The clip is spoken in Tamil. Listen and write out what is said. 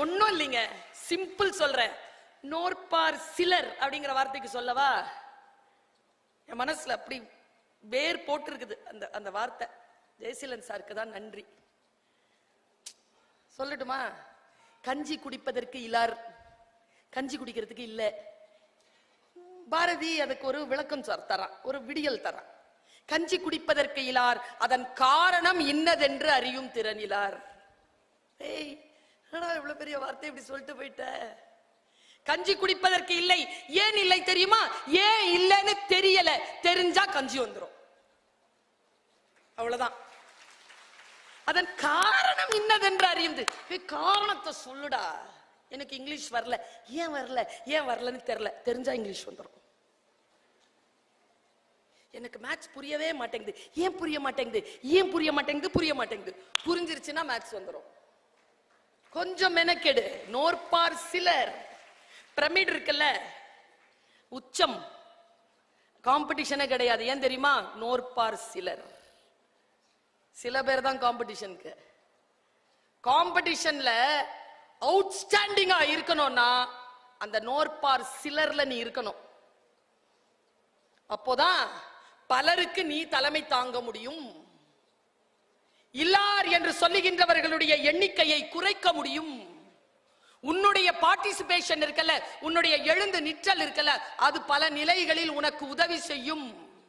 ஒன்றும் இல்லைங்க. சிம்பிள் சொல்றேன். நோற்பார் சிலர் அப்படிங்கிற வார்த்தைக்கு சொல்லவா? என் மனசுல அப்படி வேர் போட்டிருக்குது அந்த அந்த வார்த்தை. ஜெயசீலன் சாருக்கு தான் நன்றி. சொல்லட்டுமா? கஞ்சி குடிப்பதற்கு இலார். கஞ்சி குடிக்கிறதுக்கு இல்லை. பாரதி அதுக்கு ஒரு விளக்கம் தரான். ஒரு விடியல் தரான். கஞ்சி குடிப்பதற்கு இலார். அதன் காரணம் இன்னதென்று அறியும் திறன் இலார். ஏய் என்னடா இவ்வளவு பெரிய வார்த்தை இப்படி சொல்லிட்டு போயிட்ட? கஞ்சி குடிப்பதற்கு இல்லை. ஏன் இல்லை தெரியுமா? ஏன் இல்லைன்னு தெரியல. தெரிஞ்சா கஞ்சி வந்துடும் அவ்வளவுதான். அதன் காரணம் இன்னதென்று அறிந்து. காரணத்தை சொல்லுடா. எனக்கு இங்கிலீஷ் வரல. ஏன் வரல? ஏன் வரலன்னு தெரியல. தெரிஞ்சா இங்கிலீஷ் வந்துடும் எனக்கு மேத்ஸ் புரியவே மாட்டேங்குது. ஏன் புரிய மாட்டேங்குது? ஏன் புரிய மாட்டேங்குது? புரிய மாட்டேங்குது. புரிஞ்சிருச்சுன்னா மேத்ஸ் வந்துடும் கொஞ்சம் மெனக்கெடு. நோற்பார் சிலர். பிரமிட் இருக்குல்ல? உச்சம். காம்படிஷனே கிடையாது. ஏன் தெரியுமா? நோற்பார் சிலர். சில பேர் தான் காம்படிஷனுக்கு காம்படிஷன்ல அவுட்ஸ்டாண்டிங்கா இருக்கணும்னா அந்த நோற்பார் சிலர்ல நீ இருக்கணும். அப்போதான் பலருக்கு நீ தலைமை தாங்க முடியும். என்று சொல்லுகின்றவர்களுடைய எண்ணிக்கையை குறைக்க முடியும். உன்னுடைய பார்ட்டிசிபேஷன் இருக்கல உன்னுடைய எழுந்து நிற்றல் இருக்கல அது பல நிலைகளில் உனக்கு உதவி செய்யும்.